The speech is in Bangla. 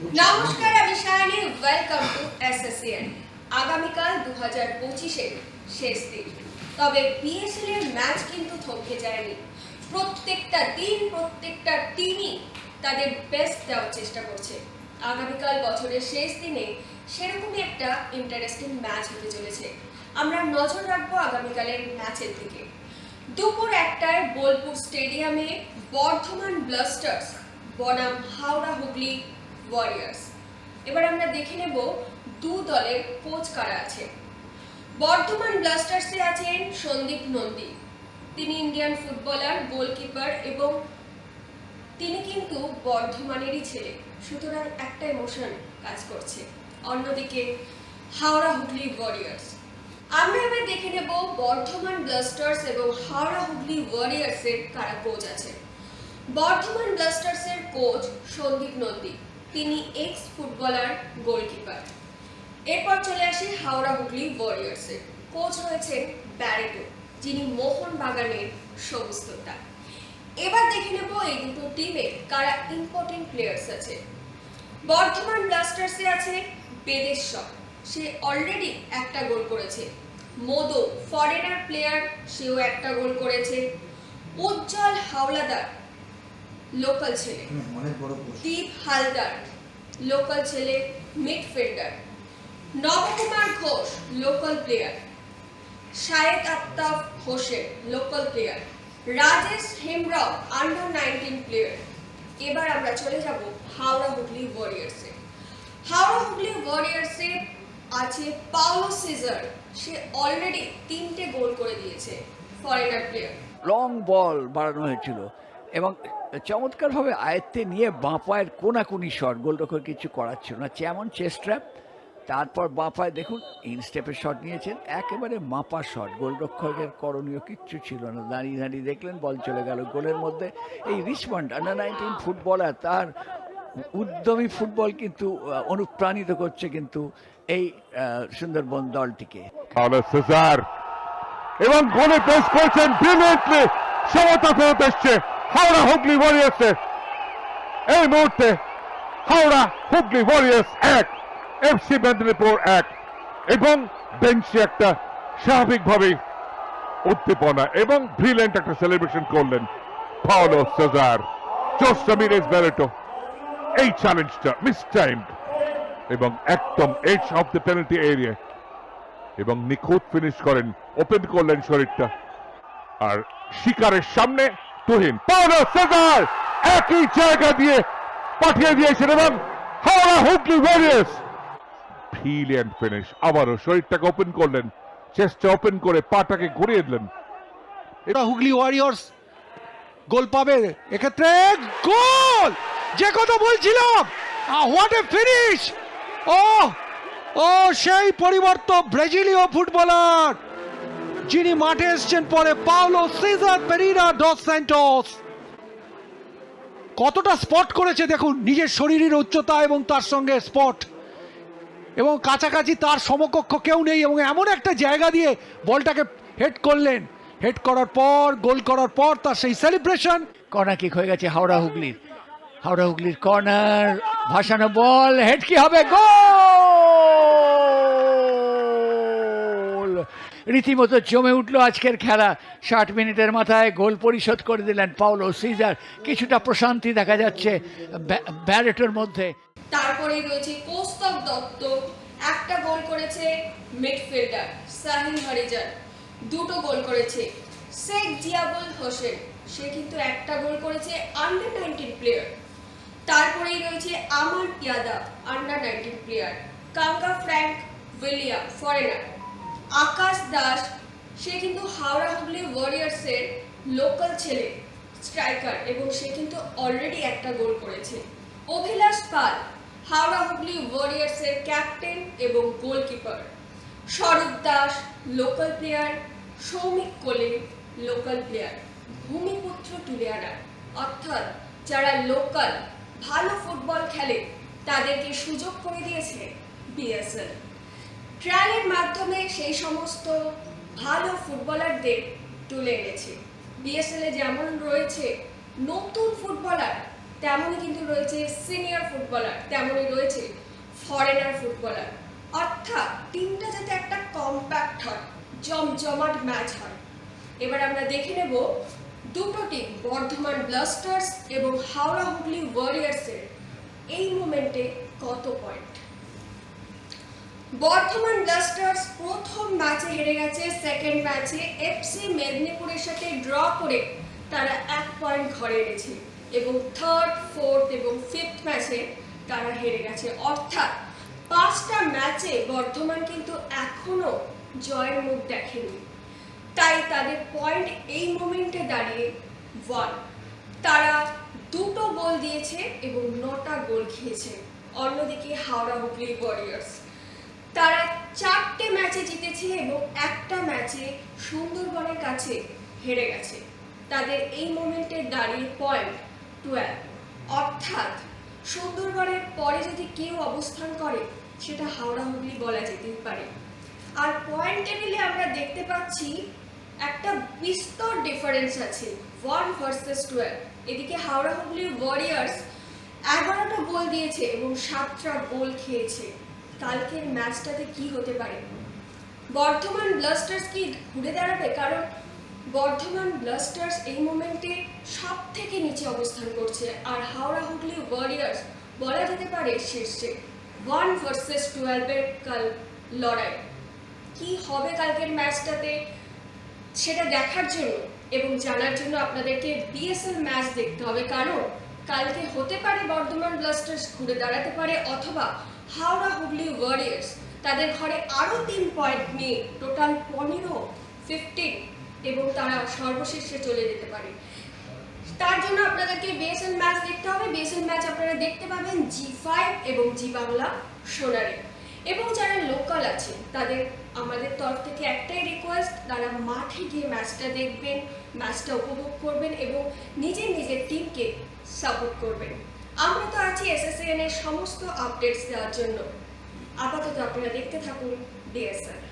নমস্কার, আমি সায়নী ওয়েলকাম টু এসএসসিএন আগামীকাল দু হাজার পঁচিশের শেষ দিন। তবে বিএসএল এর ম্যাচ কিন্তু থমকে যায়নি। প্রত্যেকটা দিন প্রত্যেকটা টিমই তাদের বেস্ট দেওয়ার চেষ্টা করছে। আগামীকাল বছরের শেষ দিনে সেরকমই একটা ইন্টারেস্টিং ম্যাচ হতে চলেছে। আমরা নজর রাখব আগামীকালের ম্যাচের দিকে। দুপুর একটায় বোলপুর স্টেডিয়ামে বর্ধমান ব্লাস্টার্স বনাম হাওড়া হুগলি ওয়ারিয়ার্স এবার আমরা দেখে নেব দু দলের কোচ কারা আছে। বর্ধমান ব্লাস্টার্সে আছেন সন্দীপ নন্দী। তিনি ইন্ডিয়ান ফুটবলার গোলকিপার এবং তিনি কিন্তু বর্ধমানেরই ছেলে। সুতরাং একটা ইমোশন কাজ করছে। অন্যদিকে হাওড়া হুগলি ওয়ারিয়ার্স আমরা এবার দেখে নেব বর্ধমান ব্লাস্টার্স এবং হাওড়া হুগলি ওয়ারিয়ার্সের কারা কোচ আছে। বর্ধমান ব্লাস্টার্সের কোচ সন্দীপ নন্দী। তিনি এক্স ফুটবলার গোলকিপার এরপর চলে আসি হাওড়া হুগলি ওয়ারিয়ার্সের কোচ রয়েছেন ব্যারেটো যিনি মোহন বাগানের সমস্তটা এবার দেখে নেব এই দুটো টিমে কারা ইম্পর্টেন্ট প্লেয়ার্স আছে। বর্ধমান ব্লাস্টার্সে আছে বেদেশ্বর সে অলরেডি একটা গোল করেছে। মোদো ফরেনার প্লেয়ার সেও একটা গোল করেছে। উজ্জ্বল হাওলাদার লোকাল ছেলে। দীপ হালদার লোকাল ছেলে midfielder Nabakumar Ghosh local player Shayed Aftab Hossain local player Rajesh Hemrao under nineteen player এবার আমরা চলে যাব হাওড়া হুগলি ওয়ারিয়ার্সে হাওড়া হুগলি ওয়ারিয়ার্সে আছে পাওলো সিজার। সে অলরেডি তিনটে গোল করে দিয়েছে ফরেনার প্লেয়ার লং বল বাড়ানো হয়েছিল। এবং চমৎকারভাবে আয়ত্তে নিয়ে বাঁ পায়ের কোনাকুনি শট গোলরক্ষক কিছু করার ছিল না। যেমন চেস্ট ট্র্যাপ তারপর বাঁ পায়ে দেখুন, ইনস্টেপের শট নিয়েছেন, একেবারে মাপা শট গোলরক্ষকের করণীয় কিচ্ছু ছিল না। দাঁড়িয়ে দাঁড়িয়ে দেখলেন, বল চলে গেল গোলের মধ্যে। এই রিচমন্ড আন্ডার নাইনটিন ফুটবলার তার উদ্যমী ফুটবল কিন্তু অনুপ্রাণিত করছে কিন্তু এই সুন্দরবন দলটিকে। এবং গোলে পেস করেছেন সমতা ফেরত এসছে। হাওড়া হুগলি ওয়ারিয়ার্সের এই মুহূর্তে হাওড়া হুগলি ওয়ারিয়ার্স এক এফসি মেদিনীপুর এক এবং বেঞ্চে একটা স্বাভাবিকভাবেই উদ্দীপনা এবং ব্রিলিয়েন্ট একটা সেলিব্রেশন করলেন পাওলো সেজার জোস রামিরেজ ব্যারেটো এই চ্যালেঞ্জটা মিস টাইমড এবং একদম edge of the penalty area এবং নিখুঁত ফিনিশ করেন। ওপেন করলেন শরীরটা। আর শিকারের সামনে তুহিন, পাওনা সেজার, একই জায়গা দিয়ে পাঠিয়ে দিয়েছেন এবং Howrah Hooghly Warriors brilliant finish, আবারও শরীরটাকে ওপেন করলেন চেস্টটা ওপেন করে পাটাকে ঘুরিয়ে দিলেন। এটা হুগলি ওয়ারিয়র্স গোল পাবে, এক্ষেত্রে গোল! যে কথা বলছিলাম হোয়াট এ ফিনিশ ও ও, সেই পরিবর্তন, ব্রাজিলীয় ফুটবলার। যিনি মাঠে এসছেন পরে Paulo Cesar Pereira dos Santos. কতটা স্পট করেছে দেখুন, নিজের শরীরের উচ্চতা এবং তার সঙ্গে স্পট। এবং কাছাকাছি তার সমকক্ষ কেউ নেই এবং এমন একটা জায়গা দিয়ে বলটাকে হেড করলেন। হেড করার পর, গোল করার পর তার সেই সেলিব্রেশন। কর্নার কিক হয়ে গেছে হাওড়া হুগলির। হাওড়া হুগলির কর্নার, ভাসানো বল, হেড কি হবে? গোল! রীতিমতো জমে উঠল আজকের খেলা। ষাট মিনিটের মাথায় গোল পরিশোধ করে দিলেন পাউলো সিজার। কিছুটা প্রশান্তি দেখা যাচ্ছে ব্যা- ব্যারেটোর মধ্যে। তারপরেই রয়েছে কৌস্তব দত্ত। একটা গোল করেছে মিডফিল্ডার সাহিল হরিজান দুটো গোল করেছে শেখ জিয়াবুল হোসেন। সে কিন্তু একটা গোল করেছে আন্ডার নাইনটিন প্লেয়ার তারপরেই রয়েছে Amar Yadav under nineteen player Kanka Frank William foreigner Akash Das, সে কিন্তু হাওড়া হুগলি ওয়ারিয়ার্সের লোকাল ছেলে স্ট্রাইকার এবং সে কিন্তু অলরেডি একটা গোল করেছে। অভিলাষ পাল, হাওড়া হুগলি ওয়ারিয়ার্সের ক্যাপ্টেন এবং goalkeeper Swarup Das local player Soumik Kole local player ভূমিপুত্র টুলিয়ানা, অর্থাৎ যারা লোকাল ভালো ফুটবল খেলে, তাদেরকে সুযোগ করে দিয়েছে বিএসএল ট্রায়ালের মাধ্যমে সেই সমস্ত ভালো ফুটবলারদের তুলে এনেছে। বিএসএল এ যেমন রয়েছে নতুন ফুটবলার, তেমনই কিন্তু রয়েছে সিনিয়র ফুটবলার, তেমনই রয়েছে ফরেনার ফুটবলার। অর্থাৎ টিমটা যাতে একটা কম্প্যাক্ট হয়, জমজমাট ম্যাচ হয়। এবার আমরা দেখে নেব দুটো টিম বর্ধমান ব্লাস্টার্স এবং হাওড়া হুগলি ওয়ারিয়ার্সের এই মোমেন্টে কত পয়েন্ট বর্ধমান ব্লাস্টার্স প্রথম ম্যাচে হেরে গেছে। সেকেন্ড ম্যাচে এফসি মেদিনীপুরের সাথে ড্র করে তারা এক পয়েন্ট ঘরে এনেছে। এবং থার্ড ফোর্থ এবং ফিফথ ম্যাচে তারা হেরে গেছে। অর্থাৎ পাঁচটা ম্যাচে বর্ধমান কিন্তু এখনও জয়ের মুখ দেখেনি। তাই তাদের পয়েন্ট এই মোমেন্টে দাঁড়িয়ে ওয়ান তারা দুটো গোল দিয়েছে এবং নটা গোল খেয়েছে। অন্যদিকে হাওড়া হুগলি ওয়ারিয়ার্স জিতেছে এবং একটা ম্যাচে সুন্দরবনের কাছে হেরে গেছে। তাদের এই মোমেন্টে দাঁড়িয়ে পয়েন্ট টুয়েলভ অর্থাৎ সুন্দরবনের পরে যদি কেউ অবস্থান করে, সেটা হাওড়া হুগলি বলা যেতেই পারে। আর পয়েন্ট টেবিলে আমরা দেখতে পাচ্ছি একটা বিস্তর ডিফারেন্স আছে ওয়ান ভার্সেস টুয়েলভ এদিকে হাওড়া হুগলি ওয়ারিয়ার্স এগারোটা গোল দিয়েছে এবং সাতটা গোল খেয়েছে। কালকের ম্যাচটাতে কি হতে পারে? বর্ধমান ব্লাস্টার্স কি ঘুরে দাঁড়াবে? কারণ বর্ধমান ব্লাস্টার্স এই মোমেন্টে সব থেকে নিচে অবস্থান করছে। আর হাওড়া হুগলি ওয়ারিয়ার্স বলা যেতে পারে শীর্ষে। ওয়ান ভার্সেস টুয়েলভের কাল লড়াই। কি হবে কালকের ম্যাচটাতে সেটা দেখার জন্য এবং জানার জন্য আপনাদেরকে বিএসএল ম্যাচ দেখতে হবে। কারণ কালকে হতে পারে বর্ধমান ব্লাস্টার্স ঘুরে দাঁড়াতে পারে অথবা হাওড়া হুগলি ওয়ারিয়ার্স তাদের ঘরে আরও তিন পয়েন্ট নিয়ে টোটাল পনেরো ফিফটিন এবং তারা সর্বশেষে চলে যেতে পারে। তার জন্য আপনাদেরকে বিএসএল ম্যাচ দেখতে হবে। বিএসএল ম্যাচ আপনারা দেখতে পাবেন জি ফাইভ এবং জি বাংলা সোনারে এবং যারা লোকাল আছে, তাদের আমাদের তরফ থেকে একটাই রিকোয়েস্ট তারা মাঠে গিয়ে ম্যাচটা দেখবেন ম্যাচটা উপভোগ করবেন এবং নিজের নিজের টিমকে সাপোর্ট করবেন। আমরা তো আছি এসএসএন এর সমস্ত আপডেটস দেওয়ার জন্য। আপাতত আপনারা দেখতে থাকুন ডিএসএল